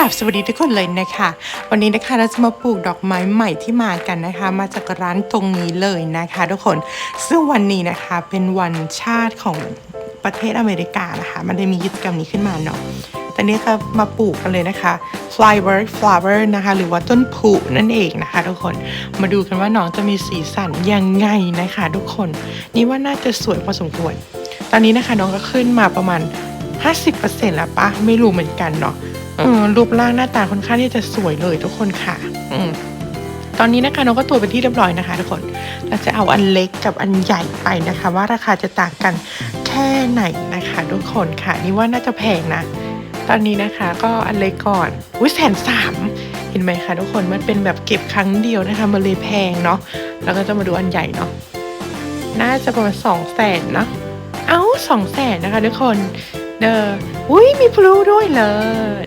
ราบสวัสดีทุกคนเลยนะคะ วันนี้นะคะเราจะมาปลูกดอกไม้ใหม่ที่มากันนะคะ มาจากร้านตรงนี้เลยนะคะ ทุกคนซึ่งวันนี้นะคะเป็นวันชาติของประเทศอเมริกานะคะ มันได้มีกิจกรรมนี้ขึ้นมาเนาะตอนนี้ก็มาปลูกกันเลยนะคะ flower flower นะคะ หรือว่าต้นผุนั่นเองนะคะ ทุกคนมาดูกันว่าน้องจะมีสีสันยังไงนะคะ ทุกคนนี่ว่าน่าจะสวยพอสมควร ตอนนี้นะคะน้องก็ขึ้นมาประมาณ 50%แล้วปะไม่รู้เหมือนกันเนาะเออรูปร่างหน้าตาค่อนข้างที่จะสวยเลยทุกคนค่ะ อืมตอนนี้นะคะน้องก็ตัวเป็นที่เรียบร้อยนะคะทุกคน เราจะเอาอันเล็กกับอันใหญ่ไปนะคะ ว่าราคาจะต่างกันแค่ไหนนะคะ ทุกคนค่ะ นี่ว่าน่าจะแพงนะ ตอนนี้นะคะก็อันเล็กก่อน อุ้ยแสนสามเห็นไหมคะทุกคนมันเป็นแบบเก็บครั้งเดียวนะคะมันเลยแพงเนาะแล้วก็จะมาดูอันใหญ่เนาะน่าจะประมาณสองแสนเนาะเอ้าสองแสนนะคะทุกคน เด้ออุ้ยมีพลูด้วยเลย